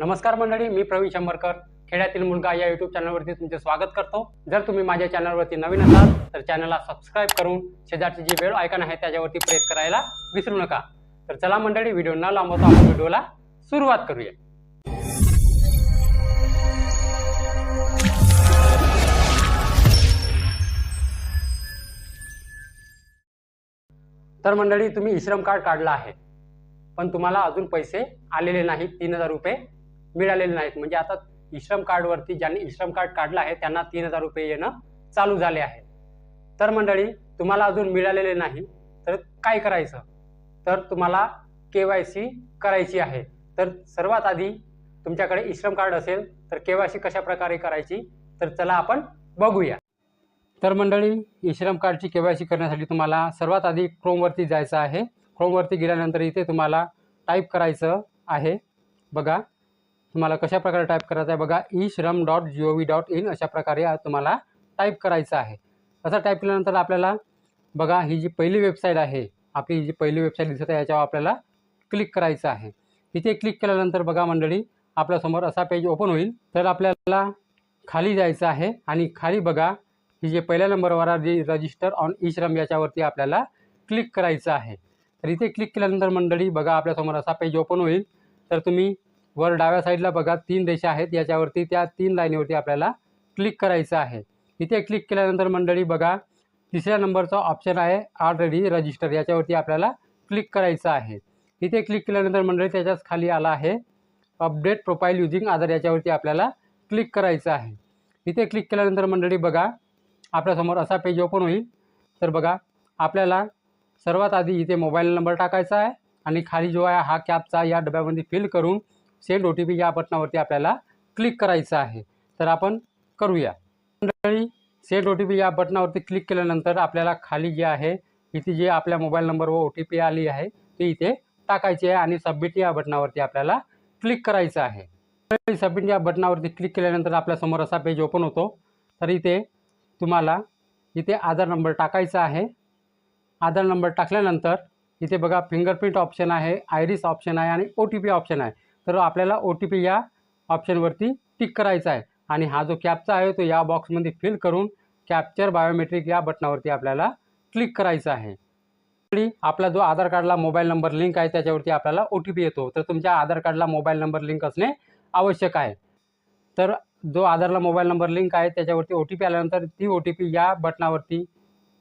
नमस्कार मंडळी मी प्रवीण शंभरकर. खेड्यातील मुलगा या युट्यूब चॅनलवरती तुमचे स्वागत करतो. जर तुम्ही माझ्या चॅनलवरती नवीन असाल तर चॅनलला सबस्क्राईब करून शेजारची जी वेळ आयकन आहे त्याच्यावरती प्रेस करायला विसरू नका. तर चला मंडळी व्हिडिओ न लांबवता आपण व्हिडिओला सुरुवात करूया. तर मंडळी तुम्ही इश्रम कार्ड काढला आहे. पण तुम्हाला अजून पैसे आलेले नाहीत तीन हजार रुपये. मिळालेले नाहीत. म्हणजे आता इश्रम कार्डवरती ज्यांनी इश्रम कार्ड काढलं आहे त्यांना तीन हजार रुपये येणं चालू झाले आहे. तर मंडळी तुम्हाला अजून मिळालेले नाही तर काय करायचं? तर तुम्हाला के वाय सी करायची आहे. तर सर्वात आधी तुमच्याकडे इश्रम कार्ड असेल तर के वाय सी कशा प्रकारे करायची? तर चला आपण बघूया. तर मंडळी इश्रम कार्डची के वाय सी करण्यासाठी तुम्हाला सर्वात आधी क्रोमवरती जायचं आहे. क्रोमवरती गेल्यानंतर इथे तुम्हाला टाईप करायचं आहे. बघा तुम्हाला कशा प्रकारे टाईप करायचं आहे? बघा e Shram dot G O V dot in अशा प्रकारे तुम्हाला टाईप करायचं आहे. असं टाईप केल्यानंतर आपल्याला बघा ही जी पहिली वेबसाईट आहे आपली जी पहिली वेबसाईट दिसत आहे याच्यावर आपल्याला क्लिक करायचं आहे. इथे क्लिक केल्यानंतर बघा मंडळी आपल्यासमोर असा पेज ओपन होईल. तर आपल्याला खाली जायचं आहे आणि खाली बघा ही जे पहिल्या नंबरवर जी रजिस्टर ऑन ई श्रम याच्यावरती आपल्याला क्लिक करायचं आहे. तर इथे क्लिक केल्यानंतर मंडळी बघा आपल्यासमोर असा पेज ओपन होईल. तर तुम्ही वर डाव्या साईडला बघा तीन रेषा आहेत. याच्यावरती त्या तीन लाईनीवरती आपल्याला क्लिक करायचं आहे. इथे क्लिक केल्यानंतर मंडळी बघा तिसऱ्या नंबरचा ऑप्शन आहे ऑलरेडी रजिस्टर याच्यावरती आपल्याला क्लिक करायचं आहे. इथे क्लिक केल्यानंतर मंडळी त्याच्याच खाली आला आहे. अपडेट प्रोफाईल युजिंग आधार याच्यावरती आपल्याला क्लिक करायचं आहे. इथे क्लिक केल्यानंतर मंडळी बघा आपल्यासमोर असा पेज ओपन होईल. तर बघा आपल्याला सर्वात आधी इथे मोबाईल नंबर टाकायचा आहे आणि खाली जो आहे हा कॅबचा या डब्यामध्ये फिल करून सेंड ओ टी पी या बटनावरती आपल्याला क्लिक करायचं आहे. तर आपण करूया. मंडळी सेंड ओ टी पी या बटनावरती क्लिक केल्यानंतर आपल्याला खाली जे आहे इथे जे आपल्या मोबाईल नंबरवर ओ टी पी आली आहे ते इथे टाकायची आहे आणि सबमिट या बटनावरती आपल्याला क्लिक करायचं आहे. सबमिट या बटनावरती क्लिक केल्यानंतर आपल्यासमोर असा पेज ओपन होतो. तर इथे तुम्हाला इथे आधार नंबर टाकायचा आहे. आधार नंबर टाकल्यानंतर इथे बघा फिंगरप्रिंट ऑप्शन आहे आयरिस ऑप्शन आहे आणि ओ टी पी ऑप्शन आहे. तर आपल्याला ओ टी पी या ऑप्शनवरती टिक करायचा आहे. आणि हा जो कॅपचा आहे तो या बॉक्समध्ये फिल करून कॅप्चर बायोमेट्रिक या बटनावरती आपल्याला क्लिक करायचं आहे. आणि आपला जो आधार कार्डला मोबाईल नंबर लिंक आहे त्याच्यावरती आपल्याला ओ टी पी येतो. तर तुमच्या आधार कार्डला मोबाईल नंबर लिंक असणे आवश्यक आहे. तर जो आधारला मोबाईल नंबर लिंक आहे त्याच्यावरती ओ टी पी आल्यानंतर ती ओ टी पी या बटनावरती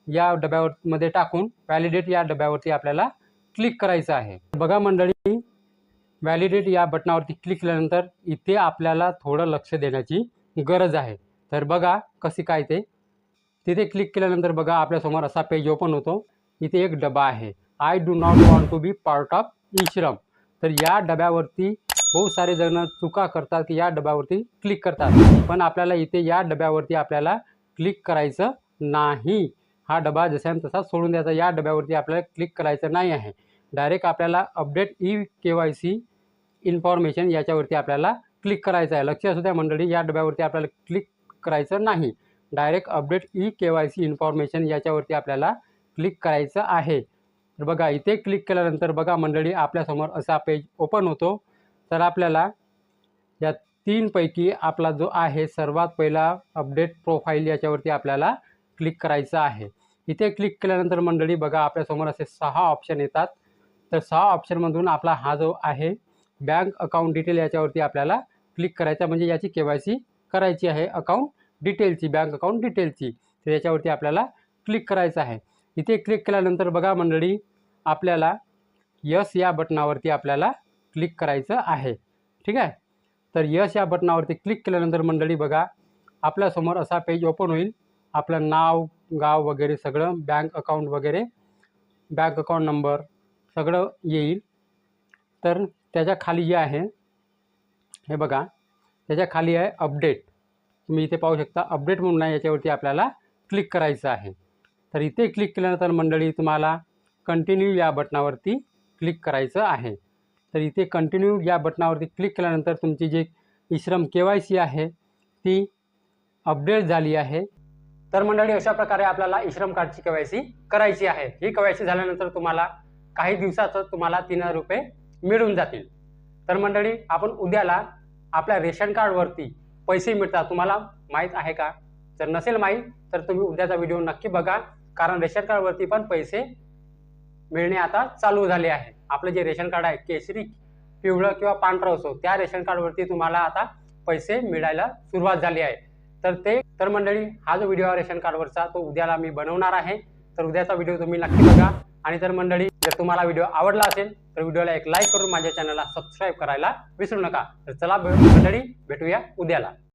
या डब्यावर मध्ये टाकून व्हॅलिडेट या डब्यावरती आपल्याला क्लिक करायचं आहे. बघा मंडळी व्हॅलिडेट या बटनावरती क्लिक केल्यानंतर इथे आपल्याला थोडं लक्ष देण्याची गरज आहे. तर बघा कशी काय ते. तिथे क्लिक केल्यानंतर बघा आपल्यासमोर असा पेज ओपन होतो. इथे एक डबा आहे. I do not want to be part of eShram तर या डब्यावरती बहुत सारे जण चुका करतात की या डब्यावरती क्लिक करतात. पण आपल्याला इथे या डब्यावरती आपल्याला क्लिक करायचं नाही. हा डबा जसा तसा सोडून द्यायचा. या डब्यावरती आपल्याला क्लिक करायचं नाही आहे. डायरेक्ट आपल्याला update e K Y C information याच्यावरती आपल्याला क्लिक करायचं आहे. लक्ष असू द्या मंडळी या डब्यावरती आपल्याला क्लिक करायचं नाही. Direct update e K Y C information याच्यावरती आपल्याला क्लिक करायचं आहे. तर बघा इथे क्लिक केल्यानंतर बघा मंडळी आपल्यासमोर असा पेज ओपन होतो. तर आपल्याला या तीनपैकी आपला जो आहे सर्वात पहिला अपडेट प्रोफाईल याच्यावरती आपल्याला क्लिक करायचं आहे. इथे क्लिक केल्यानंतर मंडळी बघा आपल्यासमोर असे सहा ऑप्शन येतात. तर सहा ऑप्शनमधून आपला हा जो आहे बँक अकाउंट डिटेल याच्यावरती आपल्याला क्लिक करायचा म्हणजे याची के वाय सी करायची आहे अकाउंट डिटेलची बँक अकाउंट डिटेलची. तर याच्यावरती आपल्याला क्लिक करायचं आहे. इथे क्लिक केल्यानंतर बघा मंडळी आपल्याला यस या बटनावरती आपल्याला क्लिक करायचं आहे. ठीक आहे? तर यस या बटनावरती क्लिक केल्यानंतर मंडळी बघा आपल्यासमोर असा पेज ओपन होईल. आपलं नाव गाव वगैरे सगळं बँक अकाउंट वगैरे बँक अकाउंट नंबर सगळं येईल. तर त्याच्याखाली जे आहे हे बघा त्याच्याखाली आहे अपडेट तुम्ही इथे पाहू शकता अपडेट म्हणून आहे याच्यावरती आपल्याला क्लिक करायचं आहे. तर इथे क्लिक केल्यानंतर मंडळी तुम्हाला कंटिन्यू या बटनावरती क्लिक करायचं आहे. तर इथे कंटिन्यू या बटनावरती क्लिक केल्यानंतर तुमची जी इश्रम के वाय सी आहे ती अपडेट झाली आहे. तर मंडळी अशा प्रकारे आपल्याला इश्रम कार्डची के वाय सी करायची आहे. ही के वाय सी झाल्यानंतर तुम्हाला काही दिवसातच तुम्हाला तीन हजार रुपये मिळून जातील. तर मंडळी आपण उद्याला आपल्या रेशन कार्डवरती पैसे मिळतात तुम्हाला माहीत आहे का? जर नसेल माहीत तर तुम्ही उद्याचा व्हिडिओ नक्की बघा कारण रेशन कार्डवरती पण पैसे मिळणे आता चालू झाले आहे. आपलं जे रेशन कार्ड आहे केसरी पिवळं किंवा पांढरं असो त्या रेशन कार्डवरती तुम्हाला आता पैसे मिळायला सुरुवात झाली आहे. तर ते तर मंडळी हा जो व्हिडिओ आहे रेशन कार्डवरचा तो उद्याला मी बनवणार आहे. तर उद्याचा व्हिडिओ तुम्ही नक्की बघा. आणि तर मंडळी जर तुम्हाला व्हिडिओ आवडला असेल तर व्हिडिओला एक लाईक करून माझ्या चॅनलला सबस्क्राईब करायला विसरू नका. तर चला मंडळी भेटूया उद्याला.